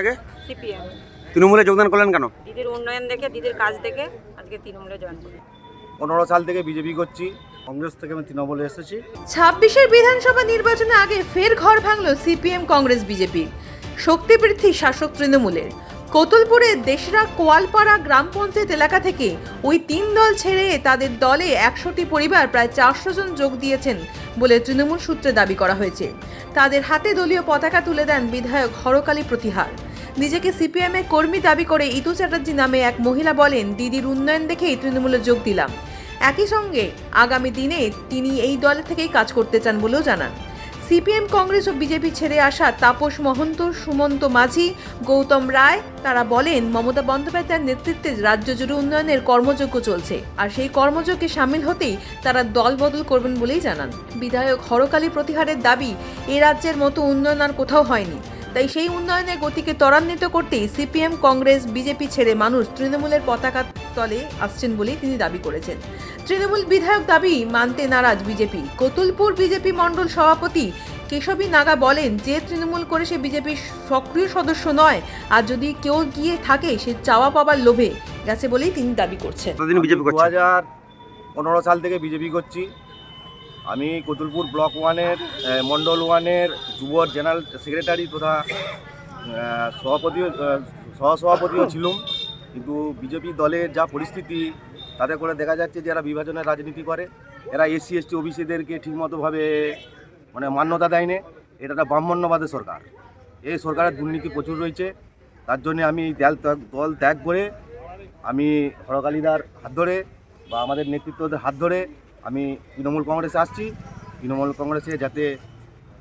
আগে? সিপিএম। তৃণমূলে যোগদান করলেন কেন? দিদির উন্নয়ন দেখে দিদির কাজ দেখে আজকে তৃণমূলে জয়েন করি পনেরো সাল থেকে বিজেপি করছি কংগ্রেস থেকে আমি তৃণমূলে এসেছি। ছাব্বিশের বিধানসভা নির্বাচনে আগে ফের ঘর ভাঙল সিপিএম কংগ্রেস বিজেপি শক্তি বৃদ্ধি শাসক তৃণমূলের। কোতুলপুরের দেশরা কোয়ালপাড়া গ্রাম পঞ্চায়েত এলাকা থেকে ওই তিন দল ছেড়ে তাদের দলে একশোটি পরিবার প্রায় চারশো জন যোগ দিয়েছেন বলে তৃণমূল সূত্রে দাবি করা হয়েছে। তাদের হাতে দলীয় পতাকা তুলে দেন বিধায়ক হরকালী প্রতিহার। নিজেকে সিপিএমের কর্মী দাবি করে ইতু চ্যাটার্জি নামে এক মহিলা বলেন, দিদির উন্নয়ন দেখেই তৃণমূলে যোগ দিলাম। একই সঙ্গে আগামী দিনে তিনি এই দল থেকেই কাজ করতে চান বলেও জানান। সিপিএম কংগ্রেস ও বিজেপি ছেড়ে আসা তাপস মহন্ত, সুমন্ত মাঝি, গৌতম রায়, তারা বলেন, মমতা বন্দ্যোপাধ্যায়ের নেতৃত্বে রাজ্য জুড়ে উন্নয়নের কর্মযজ্ঞ চলছে। আর সেই কর্মযজ্ঞে সামিল হতেই তারা দল বদল করবেন বলেই জানান। বিধায়ক হরকালী প্রতিহারের দাবি, এ রাজ্যের মতো উন্নয়ন আর কোথাও হয়নি। তাই সেই উন্নয়নের গতিকে ত্বরান্বিত করতেই সিপিএম কংগ্রেস বিজেপি ছেড়ে মানুষ তৃণমূলের পতাকা তলে আসছেন বলেই তিনি দাবি করেছেন। তৃণমূল বিধায়ক দাবি মানতে নারাজ বিজেপি। কতুলপুর বিজেপি মণ্ডল সভাপতি কেশবী নাগা বলেন যে তৃণমূল করে সে বিজেপির সক্রিয় সদস্য নয় আর যদি কেউ গিয়ে থাকে সে চাওয়া পাবার লোভে গেছে বলেই তিনি দাবি করছেন। দু করছেন হাজার পনেরো সাল থেকে বিজেপি করছি। আমি কতুলপুর ব্লক ওয়ানের আহ, মণ্ডল ওয়ানের যুব জেনারেল সেক্রেটারি তথা সভাপতিও সহসভাপতিও ছিলাম। কিন্তু বিজেপি দলের যা পরিস্থিতি তাতে করে দেখা যাচ্ছে যে এরা বিভাজনের রাজনীতি করে। এরা এসসি এসটি ওবিসিদেরকে ঠিকমতোভাবে মানে মান্যতা দেয়নি। এটা একটা ব্রাহ্মণ্যবাদের সরকার। এই সরকারের দুর্নীতি প্রচুর রয়েছে। তার জন্য আমি দল দল ত্যাগ করে আমি হরকালিদার হাত ধরে বা আমাদের নেতৃত্বদের হাত ধরে আমি তৃণমূল কংগ্রেসে আসছি। তৃণমূল কংগ্রেসে যাতে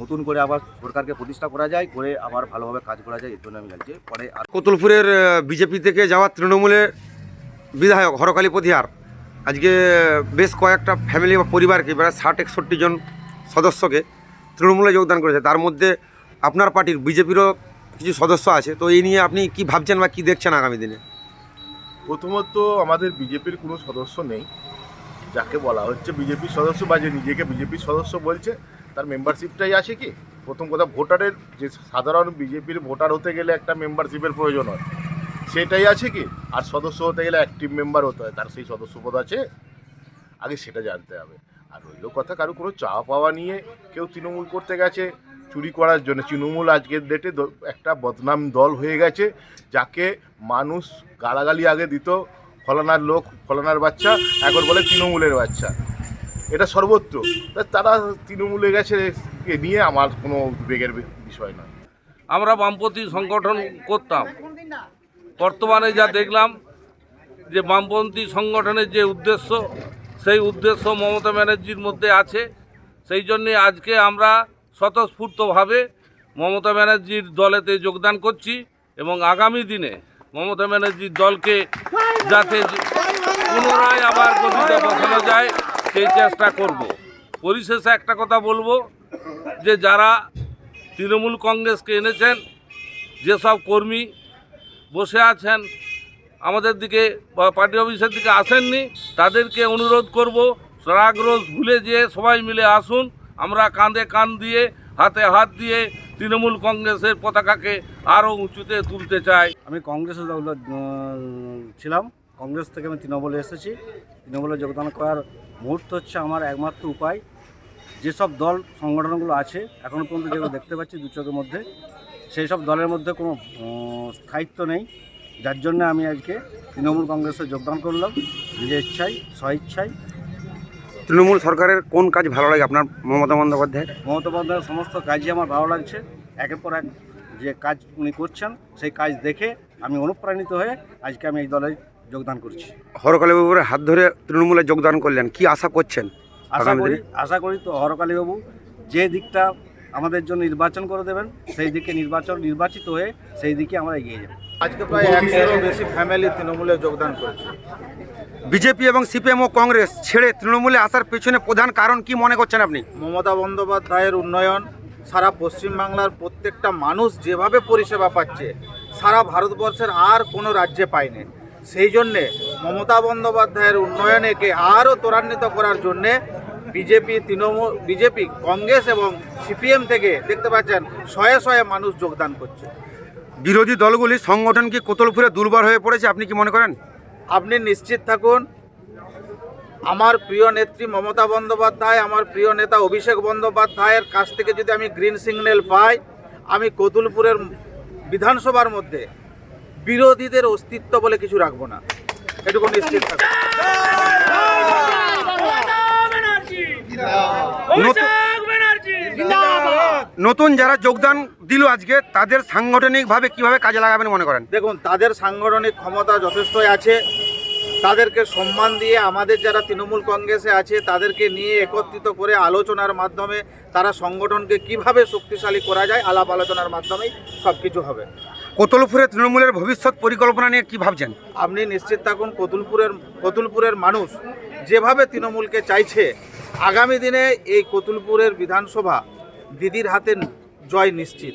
নতুন করে আবার সরকারকে প্রতিষ্ঠা করা যায় করে আবার ভালোভাবে কাজ করা যায় এর জন্য আমি যাচ্ছি। পরে আর কোতুলপুরের বিজেপি থেকে যাওয়া তৃণমূলের বিধায়ক হরকালী প্রতিহার। আজকে বেশ কয়েকটা ফ্যামিলি বা পরিবারকে প্রায় ষাট একষট্টি জন সদস্যকে তৃণমূলে যোগদান করেছে। তার মধ্যে আপনার পার্টির বিজেপিরও কিছু সদস্য আছে। তো এই নিয়ে আপনি কি ভাবছেন বা কি দেখছেন আগামী দিনে? প্রথমত আমাদের বিজেপির কোনো সদস্য নেই। যাকে বলা হচ্ছে বিজেপির সদস্য বা যে নিজেকে বিজেপির সদস্য বলছে, তার মেম্বারশিপটাই আছে কি? প্রথম কথা, ভোটারের যে সাধারণ বিজেপির ভোটার হতে গেলে একটা মেম্বারশিপের প্রয়োজন হয়। সেটাই আছে কি? আর সদস্য হতে গেলে অ্যাক্টিভ মেম্বার হতে হয়, তার সেই সদস্যপদ আছে। আগে সেটা জানতে হবে। আর রইল কথা, কারও কোনো চাওয়া পাওয়া নিয়ে কেউ তৃণমূল করতে গেছে, চুরি করার জন্য। তৃণমূল আজকের ডেটে একটা বদনাম দল হয়ে গেছে, যাকে মানুষ গালাগালি আগে দিত ফলানার লোক, ফলানার বাচ্চা, এখন বলে তৃণমূলের বাচ্চা। এটা সর্বত্র। তারা তৃণমূলে গেছে নিয়ে আমার কোনো উদ্বেগের বিষয় নয়। আমরা বামপন্থী সংগঠন করতাম। বর্তমানে যা দেখলাম, যে বামপন্থী সংগঠনের যে উদ্দেশ্য, সেই উদ্দেশ্য মমতা ব্যানার্জির মধ্যে আছে। সেই জন্যে আজকে আমরা স্বতঃস্ফূর্তভাবে মমতা ব্যানার্জির দলেতে যোগদান করছি এবং আগামী দিনে মমতা ব্যানার্জির দলকে যাতে পুনরায় আবার গতিতে বসানো যায় সেই চেষ্টা করব। পরিশেষে একটা কথা বলব যে যারা তৃণমূল কংগ্রেসকে এনেছেন যেসব কর্মী বসে আছেন আমাদের দিকে বা পার্টি অফিসের দিকে আসেননি তাদেরকে অনুরোধ করব রাগরোজ ভুলে যেয়ে সবাই মিলে আসুন আমরা কাঁধে কান দিয়ে হাতে হাত দিয়ে তৃণমূল কংগ্রেসের পতাকাকে আরও উঁচুতে তুলতে চাই। আমি কংগ্রেসে দল ছিলাম কংগ্রেস থেকে আমি তৃণমূলে এসেছি। তৃণমূলে যোগদান করার মুহূর্ত হচ্ছে আমার একমাত্র উপায়। যেসব দল সংগঠনগুলো আছে এখনও পর্যন্ত যেগুলো দেখতে পাচ্ছি দু চোখের মধ্যে সেই সব দলের মধ্যে কোনো স্থায়িত্ব নেই। যার জন্য আমি আজকে তৃণমূল কংগ্রেসে যোগদান করলাম। নিজের ইচ্ছায় স্বইচ্ছায়। তৃণমূল সরকারের কোন কাজ ভালো লাগে আপনার মমতা বন্দ্যোপাধ্যায়ের? মমতা বন্দ্যোপাধ্যায়ের সমস্ত কাজই আমার ভালো লাগছে। একের পর এক যে কাজ উনি করছেন সেই কাজ দেখে আমি অনুপ্রাণিত হয়ে আজকে আমি এই দলে যোগদান করছি। হরকালী বাবুর হাত ধরে তৃণমূলে যোগদান করলেন কি আশা করছেন আশা করি আশা করি তো হরকালীবাবু যে দিকটা আমাদের জন্য নির্বাচন করে দেবেন সেই দিকে নির্বাচন নির্বাচিত হয়ে সেই দিকে আমরা এগিয়ে যাব। আজকে প্রায় একশোরও বেশি ফ্যামিলি তৃণমূলে যোগদান করেছে। বিজেপি এবং সিপিএম ও কংগ্রেস ছেড়ে তৃণমূলে আসার পেছনে প্রধান কারণ কি মনে করছেন আপনি? মমতা বন্দ্যোপাধ্যায়ের উন্নয়ন সারা পশ্চিমবাংলার প্রত্যেকটা মানুষ যেভাবে পরিষেবা পাচ্ছে সারা ভারতবর্ষের আর কোনো রাজ্যে পায়নি। সেই জন্যে মমতা বন্দ্যোপাধ্যায়ের উন্নয়নেকে আরও ত্বরান্বিত করার জন্যে বিজেপি তৃণমূল বিজেপি কংগ্রেস এবং সিপিএম থেকে দেখতে পাচ্ছেন শয়ে শয়ে মানুষ যোগদান করছে। বিরোধী দলগুলি সংগঠন কি কোতলপুরে দুর্বল হয়ে পড়েছে আপনি কি মনে করেন? আপনি নিশ্চিত থাকুন আমার প্রিয় নেত্রী মমতা বন্দ্যোপাধ্যায় আমার প্রিয় নেতা অভিষেক বন্দ্যোপাধ্যায়ের কাছ থেকে যদি আমি গ্রিন সিগন্যাল পাই আমি কতুলপুরের বিধানসভার মধ্যে বিরোধীদের অস্তিত্ব বলে কিছু রাখব না। এটুকু নিশ্চিত নতুন- নতুন যারা যোগদান দিল আজকে তাদের সাংগঠনিকভাবে কীভাবে কাজে লাগাবেন মনে করেন? দেখুন তাদের সাংগঠনিক ক্ষমতা যথেষ্টই আছে। তাদেরকে সম্মান দিয়ে আমাদের যারা তৃণমূল কংগ্রেসে আছে তাদেরকে নিয়ে একত্রিত করে আলোচনার মাধ্যমে তারা সংগঠনকে কীভাবে শক্তিশালী করা যায় আলাপ আলোচনার মাধ্যমেই সব কিছু হবে। কোতলপুরে তৃণমূলের ভবিষ্যৎ পরিকল্পনা নিয়ে কী ভাবছেন? আপনি নিশ্চিত থাকুন কতুলপুরের কতুলপুরের মানুষ যেভাবে তৃণমূলকে চাইছে আগামী দিনে এই কতুলপুরের বিধানসভা দিদির হাতে জয় নিশ্চিত।